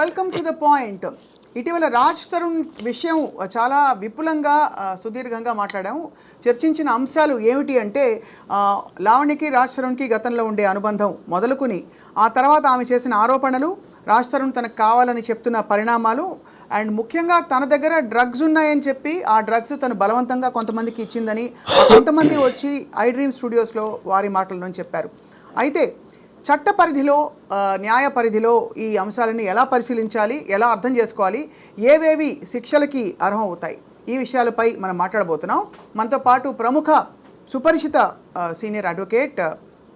Welcome to the point ఇటీవల రాజ్ తరుణ్ విషయం చాలా విపులంగా సుదీర్ఘంగా మాట్లాడాము. చర్చించిన అంశాలు ఏమిటి అంటే లావణికి లావణ్యకి రాజ్ తరుణ్కి గతంలో ఉండే అనుబంధం మొదలుకుని ఆ తర్వాత ఆమె చేసిన ఆరోపణలు రాజ్ తరుణ్ తనకు కావాలని చెప్తున్న పరిణామాలు అండ్ ముఖ్యంగా తన దగ్గర డ్రగ్స్ ఉన్నాయని చెప్పి ఆ డ్రగ్స్ తను బలవంతంగా కొంతమందికి ఇచ్చిందని కొంతమంది వచ్చి ఐ డ్రీమ్ స్టూడియోస్లో వారి మాటలను చెప్పారు. అయితే చట్ట పరిధిలో న్యాయ పరిధిలో ఈ అంశాలని ఎలా పరిశీలించాలి ఎలా అర్థం చేసుకోవాలి ఏవేవి శిక్షలకి అర్హం అవుతాయి ఈ విషయాలపై మనం మాట్లాడబోతున్నాం. మనతో పాటు ప్రముఖ సుపరిచిత సీనియర్ అడ్వకేట్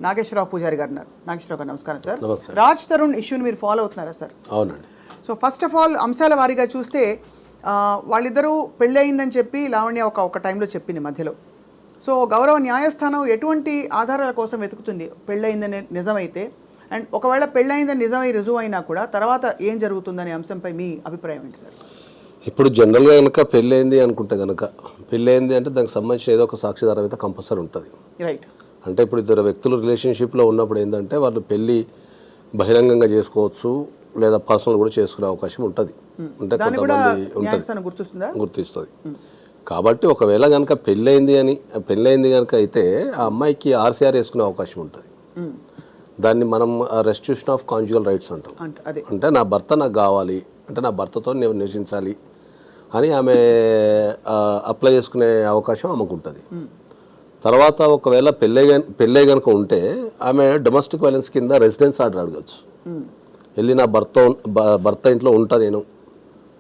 నాగేశ్వరరావు పూజారి గారు ఉన్నారు. నాగేశ్వరరావు గారు నమస్కారం సార్. రాజ్ తరుణ్ ఇష్యూని మీరు ఫాలో అవుతున్నారా సార్? అవునండి. సో ఫస్ట్ ఆఫ్ ఆల్ అంశాల వారీగా చూస్తే వాళ్ళిద్దరూ పెళ్ళయిందని చెప్పి లావణ్య ఒక ఒక టైంలో చెప్పింది మధ్యలో. సో గౌరవ న్యాయస్థానం ఎటువంటి ఆధారాల కోసం వెతుకుతుంది? పెళ్ళయిందని నిజమైతే అండ్ ఒకవేళ పెళ్ళయిందని నిజమై రుజువు అయినా కూడా తర్వాత ఏం జరుగుతుందనే అంశంపై మీ అభిప్రాయం ఏంటి సార్? ఇప్పుడు జనరల్గా కనుక పెళ్ళైంది అనుకుంటే కనుక పెళ్ళైంది అంటే దానికి సంబంధించిన ఏదో ఒక సాక్షిదారం అయితే కంపల్సరీ ఉంటుంది. రైట్. అంటే ఇప్పుడు ఇద్దరు వ్యక్తులు రిలేషన్షిప్లో ఉన్నప్పుడు ఏంటంటే వాళ్ళు పెళ్ళి బహిరంగంగా చేసుకోవచ్చు లేదా పర్సనల్ కూడా చేసుకునే అవకాశం ఉంటుంది. అంటే కొంతమంది ఉంటుంది. గుర్తిస్తుంది? కాబట్టి ఒకవేళ కనుక పెళ్ళైంది అని పెళ్ళైంది కనుక అయితే ఆ అమ్మాయికి ఆర్సీఆర్ వేసుకునే అవకాశం ఉంటుంది. దాన్ని మనం రెస్టిట్యూషన్ ఆఫ్ కాన్జుగల్ రైట్స్ అంటాం. అంట నా భర్త నాకు కావాలి అంటే నా భర్తతో నేను నివసించాలి అని ఆమె అప్లై చేసుకునే అవకాశం ఆమెకు ఉంటుంది. తర్వాత ఒకవేళ పెళ్ళే పెళ్ళే కనుక ఉంటే ఆమె డొమెస్టిక్ వైలెన్స్ కింద రెసిడెన్స్ ఆర్డర్ అడగచ్చు. వెళ్ళి నా భర్త భర్త ఇంట్లో ఉంటా నేను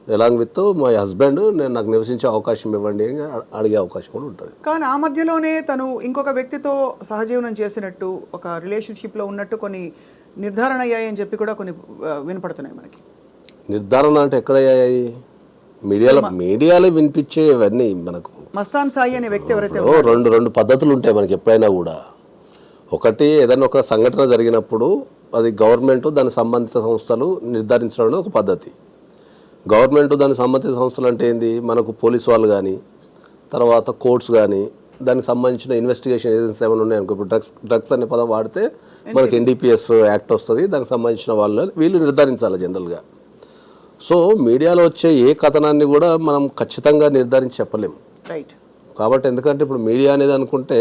ఎలాంగ్ విత్ మై హస్బెండ్ నేను నాకు నివసించే అవకాశం ఇవ్వండి అని అడిగే అవకాశం కూడా ఉంటుంది. కానీ ఆ మధ్యలోనే తను ఇంకొక వ్యక్తితో సహజీవనం చేసినట్టు ఒక రిలేషన్షిప్లో ఉన్నట్టు కొన్ని నిర్ధారణ అయ్యాయని చెప్పి కూడా కొన్ని వినపడుతున్నాయి మనకి. నిర్ధారణ అంటే ఎక్కడయ్యాయి మీడియాలో మీడియాలో వినిపించే ఇవన్నీ మనకు మస్తాన్ సాయి అనే వ్యక్తి ఎవరైతే ఓ రెండు రెండు పద్ధతులు ఉంటాయి మనకి ఎప్పుడైనా కూడా. ఒకటి ఏదైనా ఒక సంఘటన జరిగినప్పుడు అది గవర్నమెంట్ దాని సంబంధిత సంస్థలు నిర్ధారించడం అనేది ఒక పద్ధతి. గవర్నమెంట్ దాని సంబంధిత సంస్థలు అంటే ఏంది? మనకు పోలీస్ వాళ్ళు కానీ తర్వాత కోర్ట్స్ కానీ దానికి సంబంధించిన ఇన్వెస్టిగేషన్ ఏజెన్సీ ఏమైనా ఉన్నాయనుకో ఇప్పుడు డ్రగ్స్ డ్రగ్స్ అనే పదం వాడితే మనకి ఎన్డీపీఎస్ యాక్ట్ వస్తుంది. దానికి సంబంధించిన వాళ్ళు వీళ్ళు నిర్ధారించాలి జనరల్గా. సో మీడియాలో వచ్చే ఏ కథనాన్ని కూడా మనం ఖచ్చితంగా నిర్ధారించి చెప్పలేము రైట్ కాబట్టి ఎందుకంటే ఇప్పుడు మీడియా అనేది అనుకుంటే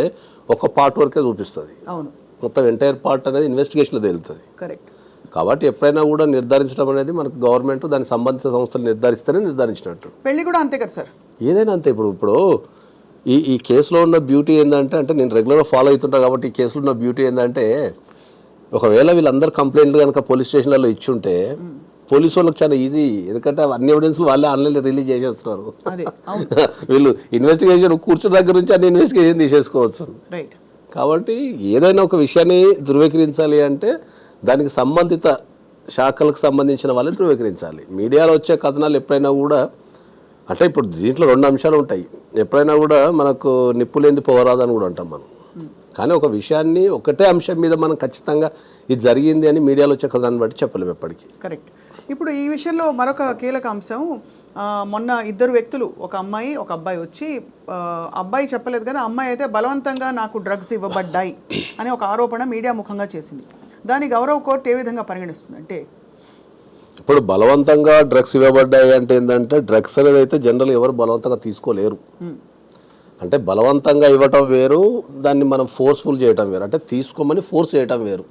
ఒక పార్ట్ వరకే చూపిస్తుంది. అవును. మొత్తం ఎంటైర్ పార్ట్ అనేది ఇన్వెస్టిగేషన్లో తేలుతుంది. కరెక్ట్ కాబట్టి ఎప్పుడైనా కూడా నిర్ధారించడం అనేది మనకు గవర్నమెంట్ దాని సంబంధిత సంస్థలు నిర్ధారిస్తేనే నిర్ధారించినట్టు. పెళ్ళి కూడా అంతే కదా సార్? ఏదైనా అంతే ఇప్పుడు ఇప్పుడు ఈ ఈ కేసులో ఉన్న బ్యూటీ ఏంటంటే అంటే నేను రెగ్యులర్గా ఫాలో అవుతుంటా కాబట్టి ఈ కేసులో ఉన్న బ్యూటీ ఏంటంటే ఒకవేళ వీళ్ళందరూ కంప్లైంట్లు కనుక పోలీస్ స్టేషన్లలో ఇచ్చుంటే పోలీసు వాళ్ళకి చాలా ఈజీ. ఎందుకంటే అన్ని ఎవిడెన్స్లు వాళ్ళే ఆన్లైన్లో రిలీజ్ చేసేస్తున్నారు. వీళ్ళు ఇన్వెస్టిగేషన్ కూర్చున్న దగ్గర నుంచి అన్ని ఇన్వెస్టిగేషన్ తీసేసుకోవచ్చు. కాబట్టి ఏదైనా ఒక విషయాన్ని ధృవీకరించాలి అంటే దానికి సంబంధిత శాఖలకు సంబంధించిన వాళ్ళని ధృవీకరించాలి. మీడియాలో వచ్చే కథనాలు ఎప్పుడైనా కూడా అంటే ఇప్పుడు దీంట్లో రెండు అంశాలు ఉంటాయి. ఎప్పుడైనా కూడా మనకు నిప్పులేంది పోరాదని కూడా అంటాం మనం. కానీ ఒక విషయాన్ని ఒకటే అంశం మీద మనం ఖచ్చితంగా ఇది జరిగింది అని మీడియాలో వచ్చే కథనాన్ని బట్టి చెప్పలేము ఎప్పటికీ. కరెక్ట్. ఇప్పుడు ఈ విషయంలో మరొక కీలక అంశం మొన్న ఇద్దరు వ్యక్తులు ఒక అమ్మాయి ఒక అబ్బాయి వచ్చి అబ్బాయి చెప్పలేదు కానీ అమ్మాయి అయితే బలవంతంగా నాకు డ్రగ్స్ ఇవ్వబడ్డాయి అనే ఒక ఆరోపణ మీడియా ముఖంగా చేసింది. దాని గౌరవ కోర్టు ఏ విధంగా పరిగణిస్తుంది? అంటే ఇప్పుడు బలవంతంగా డ్రగ్స్ ఇవ్వబడ్డాయి అంటే ఏంటంటే డ్రగ్స్ అనేది అయితే జనరల్ ఎవరు బలవంతంగా తీసుకోలేరు. అంటే బలవంతంగా ఇవ్వటం వేరు దాన్ని మనం ఫోర్స్ఫుల్ చేయటం వేరు. అంటే తీసుకోమని ఫోర్స్ చేయటం వేరు.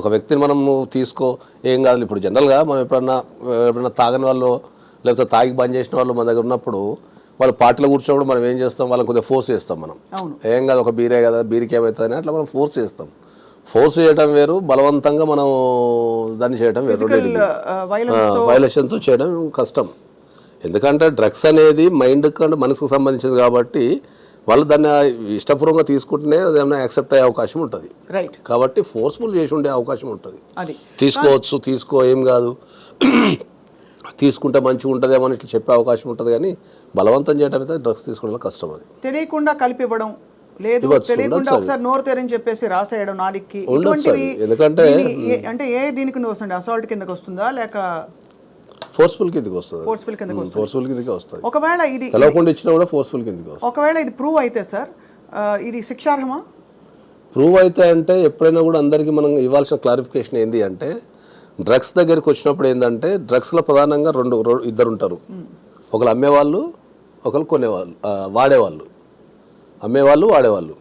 ఒక వ్యక్తిని మనం తీసుకో ఏం కాదు. ఇప్పుడు జనరల్గా మనం ఎప్పుడన్నా ఎప్పుడన్నా తాగని వాళ్ళు లేకపోతే తాగి బంద్ చేసిన వాళ్ళు మన దగ్గర ఉన్నప్పుడు వాళ్ళు పార్టీలో కూర్చున్నప్పుడు మనం ఏం చేస్తాం? వాళ్ళని కొద్దిగా ఫోర్స్ చేస్తాం మనం. ఏం కాదు ఒక బీరే కదా బీరికి ఏమవుతుంది అట్లా మనం ఫోర్స్ చేస్తాం. ఫోర్స్ చేయటం వేరు బలవంతంగా మనం దాన్ని చేయటం వేరు. వైలేషన్తో చేయడం కష్టం. ఎందుకంటే డ్రగ్స్ అనేది మైండ్ కంటే మనసుకు సంబంధించింది కాబట్టి వాళ్ళు దాన్ని ఇష్టపూర్వకంగా తీసుకుంటేనే ఏమైనా యాక్సెప్ట్ అయ్యే అవకాశం ఉంటుంది. రైట్ కాబట్టి ఫోర్స్ఫుల్ చేసి ఉండే అవకాశం ఉంటుంది. అది. తీసుకోవచ్చు తీసుకో ఏం కాదు. తీసుకుంటే మంచిగా ఉంటుందేమో అని ఇట్లా చెప్పే అవకాశం ఉంటుంది కానీ బలవంతం చేయడం అయితే డ్రగ్స్ తీసుకోవడం కష్టం అది. తెలియకుండా కలిపి ఇవ్వడం లేదు తెలియకుండా ఒకసారి నోరు తెరని చెప్పేసి రాసేయడం నాలుగుకి. ఎందుకంటే అంటే ఏ దీనికి వస్తుంది అసాల్ట్ కిందకి వస్తుందా? లేక ఫోర్స్ఫుల్ కిందకి వస్తుంది. ఫోర్స్ఫుల్ కిందకి వస్తుంది. ఫోర్స్ఫుల్ కిందకి వస్తుంది. ఒకవేళ ఇది తెలవకుండా ఇచ్చినా కూడా ఫోర్స్ఫుల్ కిందకి వస్తుంది. ఒకవేళ ఇది ప్రూవ్ అయితే సార్ ఇది శిక్షార్హమా? ప్రూవ్ అయితే అంటే ఎప్పుడైనా కూడా అందరికీ మనం ఇవ్వాల్సిన క్లారిఫికేషన్ ఏంటి అంటే డ్రగ్స్ దగ్గరికి వచ్చినప్పుడు ఏంటంటే డ్రగ్స్లో ప్రధానంగా రెండు ఇద్దరు ఉంటారు. ఒకరు అమ్మేవాళ్ళు ఒకరు కొనేవాళ్ళు వాడేవాళ్ళు. అమ్మేవాళ్ళు వాడేవాళ్ళు.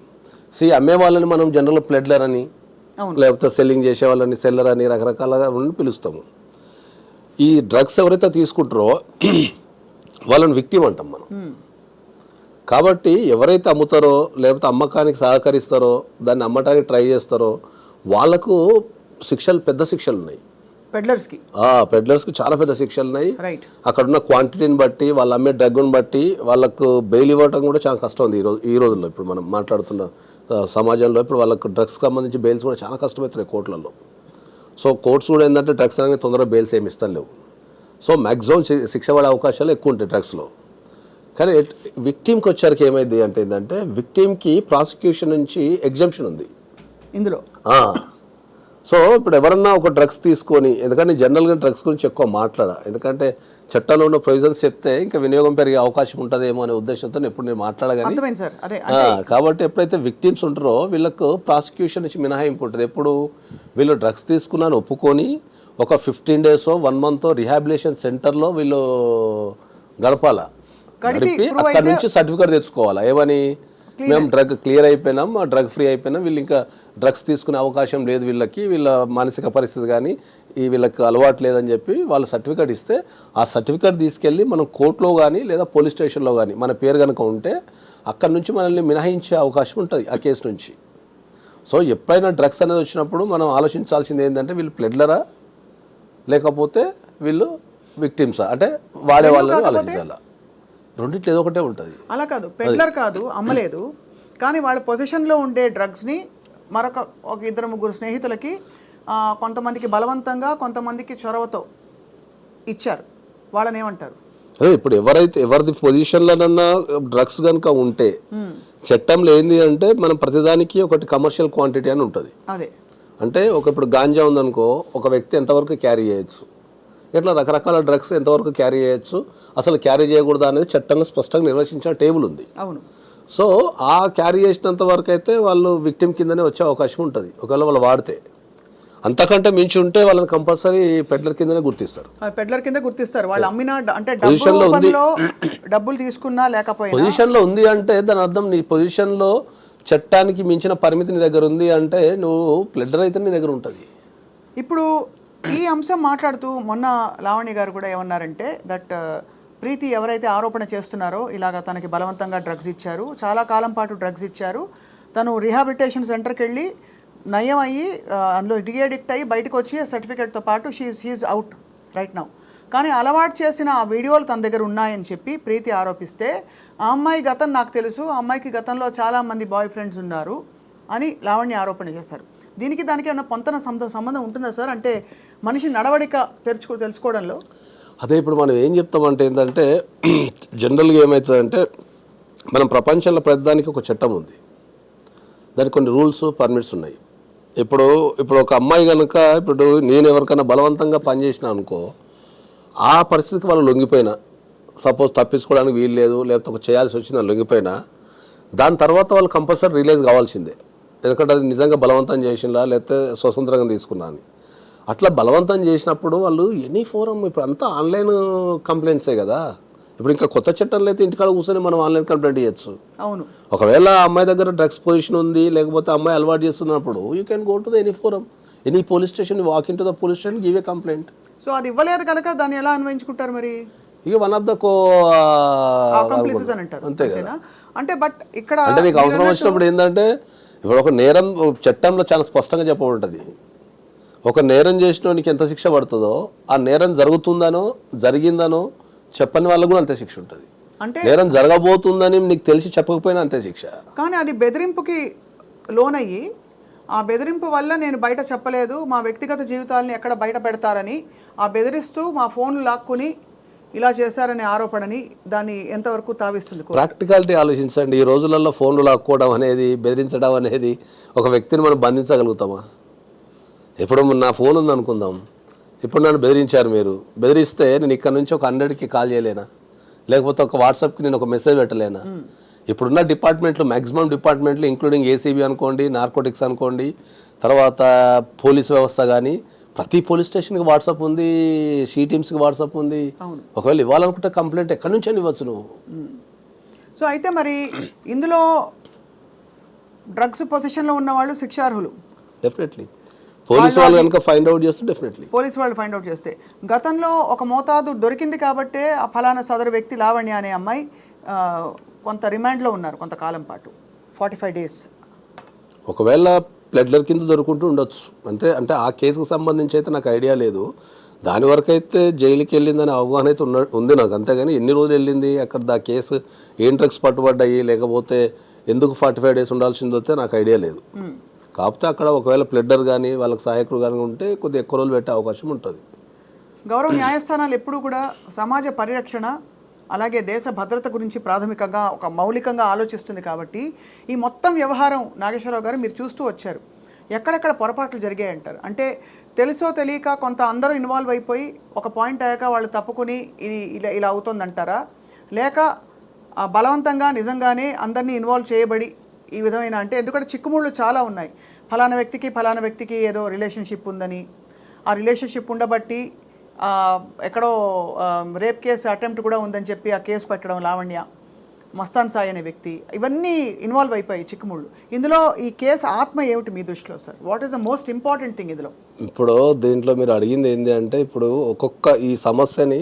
సి అమ్మేవాళ్ళని మనం జనరల్ ప్లెడ్లర్ అని లేకపోతే సెల్లింగ్ చేసే వాళ్ళని సెల్లర్ అని రకరకాలుగా ఉండి పిలుస్తాము. ఈ డ్రగ్స్ ఎవరైతే తీసుకుంటారో వాళ్ళని విక్టిమ్ అంటాం మనం. కాబట్టి ఎవరైతే అమ్ముతారో లేకపోతే అమ్మకానికి సహకరిస్తారో దాన్ని అమ్మటానికి ట్రై చేస్తారో వాళ్ళకు శిక్షలు పెద్ద శిక్షలు ఉన్నాయి. పెడ్లర్స్కి పెడ్లర్స్కి చాలా పెద్ద శిక్షలు ఉన్నాయి. రైట్ అక్కడ ఉన్న క్వాంటిటీని బట్టి వాళ్ళు అమ్మే డ్రగ్ను బట్టి వాళ్ళకు బెయిల్ ఇవ్వటం కూడా చాలా కష్టం ఉంది ఈ రోజు ఈ రోజుల్లో. ఇప్పుడు మనం మాట్లాడుతున్న సమాజంలో ఇప్పుడు వాళ్ళకు డ్రగ్స్ సంబంధించి బెయిల్స్ కూడా చాలా కష్టమవుతున్నాయి కోర్టులలో సో కోర్ట్స్ కూడా ఏంటంటే డ్రగ్స్ అనేది తొందరగా బెయిల్స్ ఏమి ఇస్తాను లేవు. సో మ్యాక్సిమం శిక్ష పడే అవకాశాలు ఎక్కువ ఉంటాయి డ్రగ్స్లో కానీ విక్టిమ్కి వచ్చరికి ఏమైంది అంటే ఏంటంటే విక్టిమ్కి ప్రాసిక్యూషన్ నుంచి ఎగ్జంప్షన్ ఉంది. ఇందులో. సో ఇప్పుడు ఎవరన్నా ఒక డ్రగ్స్ తీసుకొని ఎందుకంటే జనరల్గా డ్రగ్స్ గురించి ఎక్కువ మాట్లాడా. ఎందుకంటే చట్టంలో ఉన్న ప్రొవిజన్స్ చెప్తే ఇంకా వినియోగం పెరిగే అవకాశం ఉంటుందేమో అనే ఉద్దేశంతో ఎప్పుడు నేను మాట్లాడగాని ఆ, కాబట్టి ఎప్పుడైతే విక్టిమ్స్ ఉంటారో వీళ్ళకు ప్రాసిక్యూషన్ నుంచి మినహాయింపు ఉంటుంది. ఎప్పుడు వీళ్ళు డ్రగ్స్ తీసుకున్నాను ఒప్పుకొని ఒక fifteen days one month rehabilitation సెంటర్లో వీళ్ళు గడపాల? గడిపి అక్కడ నుంచి సర్టిఫికేట్ తెచ్చుకోవాలా? ఏమని? మేము డ్రగ్ క్లియర్ అయిపోయినాం డ్రగ్ ఫ్రీ అయిపోయినాం వీళ్ళు ఇంకా డ్రగ్స్ తీసుకునే అవకాశం లేదు వీళ్ళకి వీళ్ళ మానసిక పరిస్థితి కానీ ఈ వీళ్ళకి అలవాటు లేదని చెప్పి వాళ్ళు సర్టిఫికేట్ ఇస్తే ఆ సర్టిఫికేట్ తీసుకెళ్ళి మనం కోర్టులో కానీ లేదా పోలీస్ స్టేషన్లో కానీ మన పేరు కనుక ఉంటే అక్కడ నుంచి మనల్ని మినహాయించే అవకాశం ఉంటుంది ఆ కేసు నుంచి. సో ఎప్పుడైనా డ్రగ్స్ అనేది వచ్చినప్పుడు మనం ఆలోచించాల్సింది ఏంటంటే వీళ్ళు ప్లెడ్లరా? లేకపోతే వీళ్ళు విక్టిమ్సా? అంటే వాడే వాళ్ళని ఆలోచించాలా? రెండిట్లో ఏదో ఒకటే ఉంటుంది. అలా కాదు. పెడ్లర్ కాదు అమ్మలేదు కానీ వాళ్ళ పొజిషన్లో ఉండే డ్రగ్స్ని మరొక ఒక ఇద్దరు ముగ్గురు స్నేహితులకి కొంతమందికి బలవంతంగా కొంతమందికి చొరవతో ఇచ్చారు. వాళ్ళని ఏమంటారు ఇప్పుడు ఎవరైతే ఎవరిది పొజిషన్లోనన్నా డ్రగ్స్ కనుక ఉంటే చట్టంలో ఏంది అంటే మనం ప్రతిదానికి ఒకటి కమర్షియల్ క్వాంటిటీ అని ఉంటుంది. అదే. అంటే ఒక ఇప్పుడు గాంజా ఉందనుకో ఒక వ్యక్తి ఎంతవరకు క్యారీ చేయొచ్చు? ఇట్లా రకరకాల డ్రగ్స్ ఎంతవరకు క్యారీ చేయొచ్చు? అసలు క్యారీ చేయకూడదు అనేది చట్టంలో స్పష్టంగా నిర్వచించిన టేబుల్ ఉంది. అవును. సో ఆ క్యారీ చేసినంత వరకు అయితే వాళ్ళు విక్టిమ్ కిందనే వచ్చే అవకాశం ఉంటుంది. ఒకవేళ వాళ్ళు వాడితే. అంతకంటే మించి ఉంటే వాళ్ళని కంపల్సరీ పెడ్లర్ కిందనే గుర్తిస్తారు. ఆ పెడ్లర్ కింద గుర్తిస్తారు. వాళ్ళు అమ్మిన అంటే డబ్బు Position లో ఉంది. డబ్బులు తీసుకున్నా లేకపోయినా పొజిషన్లో ఉంది అంటే దాని అర్థం నీ పొజిషన్లో చట్టానికి మించిన పరిమితి నీ దగ్గర ఉంది అంటే నువ్వు ప్లెడర్ అయితే నీ దగ్గర ఉంటుంది. ఇప్పుడు ఈ అంశం మాట్లాడుతూ మొన్న లావణ్య గారు కూడా ఏమన్నారంటే దట్ ప్రీతి ఎవరైతే ఆరోపణ చేస్తున్నారో ఇలాగ తనకి బలవంతంగా డ్రగ్స్ ఇచ్చారు. చాలా కాలం పాటు డ్రగ్స్ ఇచ్చారు. తను రిహాబిలిటేషన్ సెంటర్కి వెళ్ళి నయం అయ్యి అందులో డిఎడిక్ట్ అయ్యి బయటకు వచ్చి సర్టిఫికేట్తో పాటు she he's out right now కానీ అలవాటు చేసిన ఆ వీడియోలు తన దగ్గర ఉన్నాయని చెప్పి ప్రీతి ఆరోపిస్తే ఆ అమ్మాయి గతం నాకు తెలుసు ఆ అమ్మాయికి గతంలో చాలామంది బాయ్ ఫ్రెండ్స్ ఉన్నారు అని లావణ్య ఆరోపణ చేశారు. దీనికి దానికి ఏమైనా పొంతన సంబంధం ఉంటుందా సార్? అంటే మనిషి నడవడిక తెరుచుకో తెలుసుకోవడంలో అదే ఇప్పుడు మనం ఏం చెప్తామంటే ఏంటంటే జనరల్గా ఏమవుతుందంటే మనం ప్రపంచంలో ప్రతిదానికి ఒక చట్టం ఉంది. దానికి కొన్ని రూల్స్ పర్మిట్స్ ఉన్నాయి. ఇప్పుడు ఇప్పుడు ఒక అమ్మాయి కనుక ఇప్పుడు నేను ఎవరికైనా బలవంతంగా పనిచేసిన అనుకో ఆ పరిస్థితికి వాళ్ళు లొంగిపోయినా సపోజ్ తప్పించుకోవడానికి వీలు లేదు లేకపోతే ఒక చేయాల్సి వచ్చింది లొంగిపోయినా దాని తర్వాత వాళ్ళు కంపల్సరీ రిలీజ్ కావాల్సిందే. ఎందుకంటే అది నిజంగా బలవంతం చేసినా లేకపోతే స్వతంత్రంగా తీసుకున్నా అని అట్లా బలవంతం చేసినప్పుడు వాళ్ళు ఎనీ ఫోరం ఇప్పుడు అంతా ఆన్లైన్ కంప్లైంట్సే కదా. ఇప్పుడు ఇంకా కొత్త చట్టంలో అయితే ఇంటికాడ కూర్చొని మనం ఆన్లైన్ కంప్లైంట్ చేయొచ్చు అవును. ఒకవేళ అమ్మాయి దగ్గర డ్రగ్స్ పొజిషన్ ఉంది లేకపోతే అమ్మాయి అలవాటు చేస్తున్నప్పుడు you can go to the any forum any police station walk in to the police station give a complaint so అది ఇవ్వలేదు కనుక దాన్ని ఎలా అన్వయించుకుంటారు మరి? ఇక వన్ ఆఫ్ ద కో అంతే కదా? అంటే బట్ ఇక్కడ అంటే నీకు అవసరం వచ్చినప్పుడు ఏంటంటే ఇప్పుడు ఒక నేరం చట్టంలో చాలా స్పష్టంగా చెప్పబడుతుంది ఒక నేరం చేసినోనికి ఎంత శిక్ష పడుతుందో ఆ నేరం జరుగుతుందనో జరిగిందనో చెప్పని వాళ్ళకు కూడా అంతే శిక్ష ఉంటుంది. అంటే నేరం జరగబోతుందని నీకు తెలిసి చెప్పకపోయినా అంతే శిక్ష. కానీ అది బెదిరింపుకి లోనయ్యి ఆ బెదిరింపు వల్ల నేను బయట చెప్పలేదు మా వ్యక్తిగత జీవితాలని ఎక్కడ బయట పెడతారని ఆ బెదిరిస్తూ మా ఫోన్లు లాక్కుని ఇలా చేశారనే ఆరోపణని దాన్ని ఎంతవరకు తావిస్తుంది? ప్రాక్టికాలిటీ ఆలోచించండి. ఈ రోజులలో ఫోన్లు లాక్కోవడం అనేది బెదిరించడం అనేది ఒక వ్యక్తిని మనం బంధించగలుగుతామా? ఇప్పుడు నా ఫోన్ ఉంది అనుకుందాం. ఇప్పుడు నన్ను బెదిరించారు మీరు. బెదిరిస్తే నేను ఇక్కడ నుంచి ఒక హండ్రెడ్కి కాల్ చేయలేనా? లేకపోతే ఒక వాట్సాప్కి నేను ఒక మెసేజ్ పెట్టలేనా? ఇప్పుడున్న డిపార్ట్మెంట్లు మ్యాక్సిమం డిపార్ట్మెంట్లు ఇంక్లూడింగ్ ఏసీబీ అనుకోండి నార్కోటిక్స్ అనుకోండి తర్వాత పోలీస్ వ్యవస్థ కానీ ప్రతి పోలీస్ స్టేషన్కి వాట్సాప్ ఉంది షీ టీమ్స్కి వాట్సాప్ ఉంది. ఒకవేళ ఇవ్వాలనుకుంటే కంప్లైంట్ ఎక్కడి నుంచి ఇవ్వచ్చు నువ్వు? సో అయితే మరి ఇందులో డ్రగ్స్ పొజిషన్లో ఉన్న వాళ్ళు శిక్షార్హులు. డెఫినెట్లీ పోలీసు వాళ్ళు కనుక ఫైండ్ అవుట్ చేస్తే డెఫినెట్లీ పోలీసు వాళ్ళు ఫైండ్ అవుట్ చేస్తే. గతంలో ఒక మోతాదు దొరికింది కాబట్టే ఆ ఫలానా సదరు వ్యక్తి లావణ్య అనే అమ్మాయి కొంత రిమాండ్లో ఉన్నారు కొంతకాలం పాటు. ఫార్టీ ఫైవ్ డేస్ ఒకవేళ ప్లెడ్లర్ కింద దొరుకుంటూ ఉండొచ్చు. అంతే అంటే ఆ కేసుకు సంబంధించి అయితే నాకు ఐడియా లేదు. దాని వరకు అయితే జైలుకి వెళ్ళిందని అవగాహన అయితే ఉన్న ఉంది నాకు. అంతేగాని ఎన్ని రోజులు వెళ్ళింది అక్కడ దా కేసు ఏం డ్రగ్స్ పట్టుబడ్డాయి లేకపోతే ఎందుకు ఫార్టీ ఫైవ్ డేస్ ఉండాల్సిందో నాకు ఐడియా లేదు. కాకపోతే అక్కడ ఒకవేళ ప్లెడ్డర్ కానీ వాళ్ళకి సహాయకుడు కానీ ఉంటే కొద్దిగా ఎక్కువ రోజులు పెట్టే అవకాశం ఉంటుంది. గౌరవ న్యాయస్థానాలు ఎప్పుడూ కూడా సమాజ పరిరక్షణ అలాగే దేశ భద్రత గురించి ప్రాథమికంగా ఒక మౌలికంగా ఆలోచిస్తుంది కాబట్టి ఈ మొత్తం వ్యవహారం నాగేశ్వరరావు గారు మీరు చూస్తూ వచ్చారు. ఎక్కడెక్కడ పొరపాట్లు జరిగాయి అంటారు అంటే తెలుసో తెలియక కొంత అందరూ ఇన్వాల్వ్ అయిపోయి ఒక పాయింట్ అయ్యాక వాళ్ళు తప్పుకుని ఇది ఇలా ఇలా అవుతుందంటారా? లేక బలవంతంగా నిజంగానే అందరినీ ఇన్వాల్వ్ చేయబడి ఈ విధమైన అంటే ఎందుకంటే చిక్కుముళ్ళు చాలా ఉన్నాయి. ఫలానా వ్యక్తికి ఫలానా వ్యక్తికి ఏదో రిలేషన్షిప్ ఉందని. ఆ రిలేషన్షిప్ ఉండబట్టి ఎక్కడో రేప్ కేసు అటెంప్ట్ కూడా ఉందని చెప్పి ఆ కేసు పెట్టడం లావణ్య మస్తాన్ సాయి అనే వ్యక్తి. ఇవన్నీ ఇన్వాల్వ్ అయిపోయాయి చిక్కుముళ్ళు. ఇందులో ఈ కేసు ఆత్మ ఏమిటి మీ దృష్టిలో sir what is the most important thing ఇందులో? ఇప్పుడు దీంట్లో మీరు అడిగింది ఏంటి అంటే ఇప్పుడు ఒక్కొక్క ఈ సమస్యని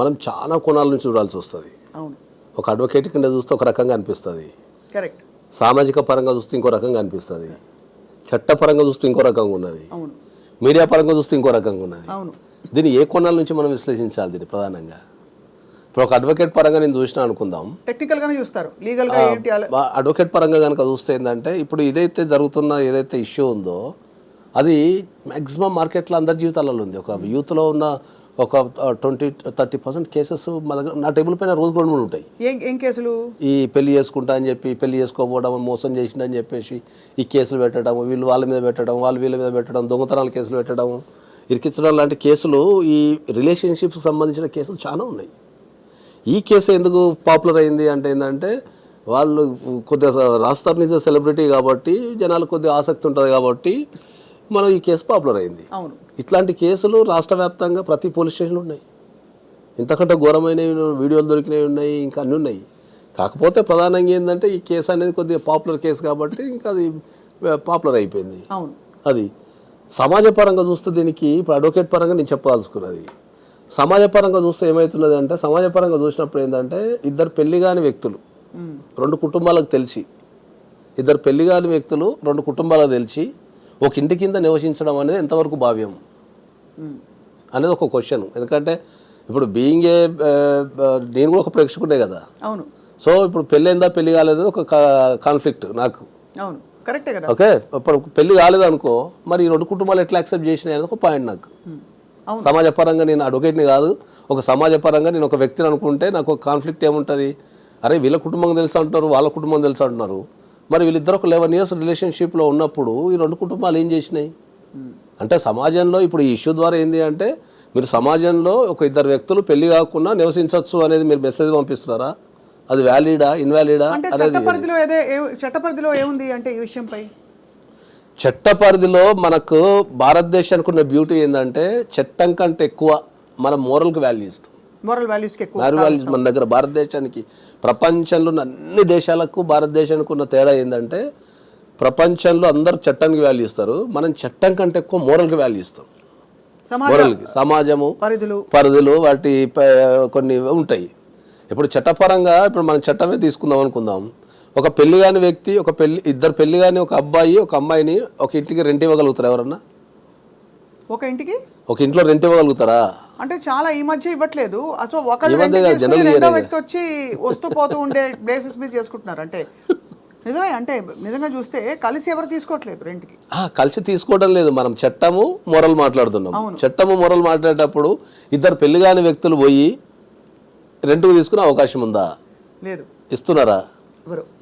మనం చాలా కోణాల నుంచి చూడాల్సి వస్తుంది. అవును. ఒక అడ్వకేట్ కింద చూస్తే ఒక రకంగా అనిపిస్తుంది. కరెక్ట్ సామాజిక పరంగా చూస్తే ఇంకో రకంగా అనిపిస్తుంది. చట్టపరంగా చూస్తే ఇంకో రకంగా ఉన్నది. మీడియా పరంగా చూస్తే ఇంకో రకంగా ఉన్నది. దీన్ని ఏ కోణాల నుంచి మనం విశ్లేషించాలి దీన్ని ప్రధానంగా? ఇప్పుడు ఒక అడ్వకేట్ పరంగా నేను చూసిన అనుకుందాం. టెక్నికల్గానే చూస్తారు. లీగల్గా ఏంటి అలా? వా- అడ్వకేట్ పరంగా కనుక చూస్తే ఏంటంటే ఇప్పుడు ఇదైతే జరుగుతున్న ఏదైతే ఇష్యూ ఉందో అది మ్యాక్సిమం మార్కెట్లో అందరి జీవితాలలో ఉంది. ఒక యూత్లో ఉన్న ఒక ట్వంటీ థర్టీ పర్సెంట్ కేసెస్ మా దగ్గర నా టేబుల్ పైన రోజు రెండు మూడు ఉంటాయి. ఏం కేసులు? ఈ పెళ్ళి చేసుకుంటా అని చెప్పి పెళ్ళి చేసుకోకపోవడం మోసం చేసిండని చెప్పేసి ఈ కేసులు పెట్టడం వీళ్ళు వాళ్ళ మీద పెట్టడం వాళ్ళు వీళ్ళ మీద పెట్టడం దొంగతనాల కేసులు పెట్టడం ఇరికించడం లాంటి కేసులు ఈ రిలేషన్షిప్స్కి సంబంధించిన కేసులు చాలా ఉన్నాయి. ఈ కేసు ఎందుకు పాపులర్ అయింది అంటే ఏంటంటే వాళ్ళు కొద్దిగా రాస్తారు నిజ సెలబ్రిటీ కాబట్టి జనాలకు కొద్దిగా ఆసక్తి ఉంటుంది కాబట్టి మనం ఈ కేసు పాపులర్ అయింది. అవును. ఇట్లాంటి కేసులు రాష్ట్ర వ్యాప్తంగా ప్రతి పోలీస్ స్టేషన్లో ఉన్నాయి. ఇంతకంటే ఘోరమైనవి వీడియోలు దొరికినవి ఉన్నాయి ఇంకా అన్నీ ఉన్నాయి. కాకపోతే ప్రధానంగా ఏంటంటే ఈ కేసు అనేది కొద్దిగా పాపులర్ కేసు కాబట్టి ఇంకా అది పాపులర్ అయిపోయింది. అది సమాజ పరంగా చూస్తే దీనికి ఇప్పుడు అడ్వకేట్ పరంగా నేను చెప్పదలుచుకున్నది. సమాజ పరంగా చూస్తే ఏమవుతున్నది అంటే సమాజ పరంగా చూసినప్పుడు ఏంటంటే ఇద్దరు పెళ్ళి కాని వ్యక్తులు. రెండు కుటుంబాలకు తెలిసి ఇద్దరు పెళ్ళి కాని వ్యక్తులు రెండు కుటుంబాలకు తెలిసి ఒక ఇంటి కింద నివసించడం అనేది ఎంతవరకు భావ్యం. అనేది ఒక క్వశ్చన్ ఎందుకంటే ఇప్పుడు బీయింగ్ ఏ నేను కూడా ఒక ప్రేక్షకుడే కదా. అవును. సో ఇప్పుడు పెళ్ళైందా పెళ్ళి కాలేదు ఒక కాన్ఫ్లిక్ట్ నాకు. అవును. కరెక్టే కదా. ఓకే? ఇప్పుడు పెళ్ళి కాలేదు అనుకో మరి ఈ రెండు కుటుంబాలు ఎట్లా యాక్సెప్ట్ చేసినాయి అనేది ఒక పాయింట్ నాకు. మ్మ్. అవును. సమాజ పరంగా నేను అడ్వకేట్ని కాదు. ఒక సమాజ పరంగా నేను ఒక వ్యక్తిని అనుకుంటే నాకు ఒక కాన్ఫ్లిక్ట్ ఏముంటుంది? అరే వీళ్ళ కుటుంబం తెలుసు అంటున్నారు వాళ్ళ కుటుంబం తెలుసు అంటున్నారు? మరి వీళ్ళిద్దరు ఒక లెవెన్ ఇయర్స్ రిలేషన్షిప్లో ఉన్నప్పుడు ఈ రెండు కుటుంబాలు ఏం చేసినాయి? అంటే సమాజంలో ఇప్పుడు ఈ ఇష్యూ ద్వారా ఏంది అంటే మీరు సమాజంలో ఒక ఇద్దరు వ్యక్తులు పెళ్ళి కాకుండా నివసించవచ్చు అనేది మీరు మెసేజ్ పంపిస్తున్నారా? అది వ్యాలిడా ఇన్వాలిడా అంటే అనేది చట్ట పరిధిలో ఏదే ఏ- చట్ట పరిధిలో ఏముంది అంటే ఈ విషయంపై? చట్ట పరిధిలో మనకు భారతదేశానికి ఉన్న బ్యూటీ ఏంటంటే చట్టం కంటే ఎక్కువ మన మోరల్కి వాల్యూ ఇస్తాం. మోరల్ వాల్యూస్కి ఎక్కువ వాల్యూ వాల్యూస్ మన దగ్గర భారతదేశానికి ప్రపంచంలో ఉన్న అన్ని దేశాలకు భారతదేశానికి ఉన్న తేడా ఏంటంటే ప్రపంచంలో అందరూ చట్టానికి వాల్యూ ఇస్తారు. మనం చట్టం కంటే ఎక్కువ మోరల్కి వాల్యూ ఇస్తాం. మోరల్కి సమాజము పరిధులు. పరిధులు వాటి కొన్ని ఉంటాయి. ఇప్పుడు చట్టపరంగా ఇప్పుడు మనం చట్టమే తీసుకుందాం అనుకుందాం. ఒక పెళ్ళి కాని వ్యక్తి ఒక పెళ్ళి ఇద్దరు పెళ్ళి కాని ఒక అబ్బాయి ఒక అమ్మాయిని ఒక ఇంటికి రెంట్ ఇవ్వగలుగుతారా ఎవరన్నా? ఒక ఇంటికి? ఒక ఇంట్లో రెంట్ ఇవ్వగలుగుతారా? అంటే చాలా ఈ మధ్య ఇవ్వట్లేదు. అసలు ఇయ్యరే. వ్యక్తి వచ్చి వస్తూ పోతూ ఉండే ప్లేసెస్ మీద చేసుకుంటున్నారు అంటే. నిజమే అంటే నిజంగా చూస్తే కలిసి ఎవరు తీసుకోవట్లేదు రెంట్కి. కలిసి తీసుకోవడం లేదు. మనం చట్టము మొరల్ మాట్లాడుతున్నాం. చట్టము మొరల్ మాట్లాడేటప్పుడు ఇద్దరు పెళ్ళి కాని వ్యక్తులు పోయి రెంట్కు తీసుకునే అవకాశం ఉందా? లేదు. ఇస్తున్నారా?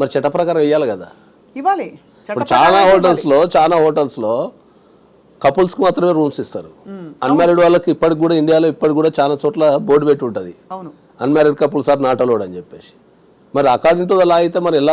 మరి చట్ట ప్రకారం వేయాలి కదా. ఇవ్వాలి. ఇప్పుడు చాలా హోటల్స్లో చాలా హోటల్స్లో కపుల్స్కి మాత్రమే రూమ్స్ ఇస్తారు. అన్మ్యారీడ్ వాళ్ళకి ఇప్పటికి కూడా ఇండియాలో ఇప్పటికి కూడా చాలా చోట్ల బోర్డు పెట్టి ఉంటుంది. Unmarried couples are not allowed అని చెప్పేసి. మరి అకార్డింగ్ టు ద లా అయితే మరి ఎలా